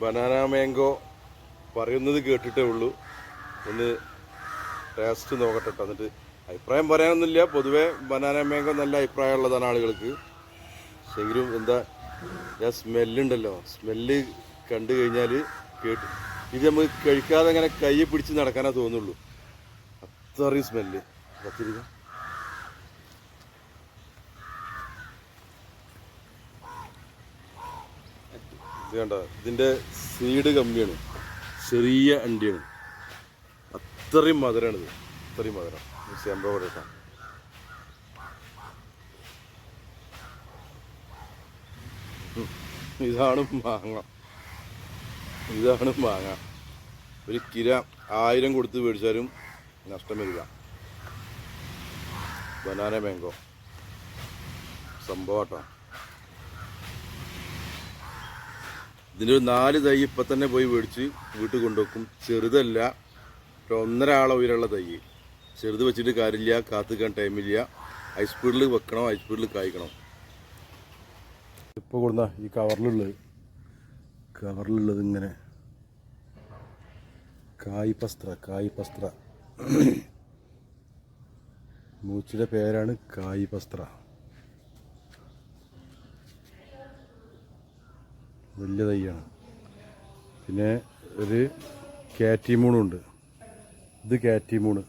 Banana mango പറയുന്നത് കേട്ടിട്ടേ ഉള്ളൂ. ഒന്ന് ടേസ്റ്റ് നോക്കട്ടെ ട്ടോ. എന്നിട്ട് അഭിപ്രായം പറയാനൊന്നുമില്ല. പൊതുവെ ബനാന മാംഗോ നല്ല അഭിപ്രായമുള്ളതാണ് ആളുകൾക്ക്. ശരിക്കും എന്താ ഞാൻ സ്മെല്ലുണ്ടല്ലോ. സ്മെല്ല് കണ്ടു കഴിഞ്ഞാൽ കേട്ട് ഇത് നമുക്ക് കഴിക്കാതെ അങ്ങനെ കൈ പിടിച്ച് നടക്കാനേ തോന്നുള്ളൂ. അത്രയും സ്മെല്ല്. കത്തിരിക്ക ഇത് കണ്ട? ഇതിന്റെ സീഡ് കമ്മിയാണ് ചെറിയ അണ്ടിയാണ്. അത്രയും മധുരമാണിത് അത്രയും മധുരം. ശമ്പ പറയട്ടാ ഇതാണ് മാങ്ങ. ഇതാണ് മാങ്ങ. ഒരു കിര ആയിരം കൊടുത്ത് മേടിച്ചാലും നഷ്ടം വരില്ല. ബനാന മാങ്കോ സംഭവട്ടോ ഇതിന്റെ ഒരു നാല് തൈ ഇപ്പം തന്നെ പോയി മേടിച്ച് വീട്ടിൽ കൊണ്ടുവെക്കും. ചെറുതല്ല ഒരു ഒന്നര ആളെ ഉയരമുള്ള തൈ. ചെറുത് വെച്ചിട്ട് കാര്യമില്ല കാത്തുക്കാൻ ടൈമില്ല ഹൈ സ്പീഡിൽ വെക്കണം ഹൈ സ്പീഡിൽ കായ്ക്കണം. ഇപ്പോൾ കൊടുന്ന ഈ കവറിലുള്ളത്. കവറിലുള്ളത് ഇങ്ങനെ. കായ് പസ്ത്ര കായ് പസ്ത്ര മൂച്ചിയുടെ പേരാണ് കായ് വലിയ തൈയാണ്. പിന്നെ ഒരു കാറ്റിമൂണുണ്ട്. ഇത് കാറ്റിമൂണ്.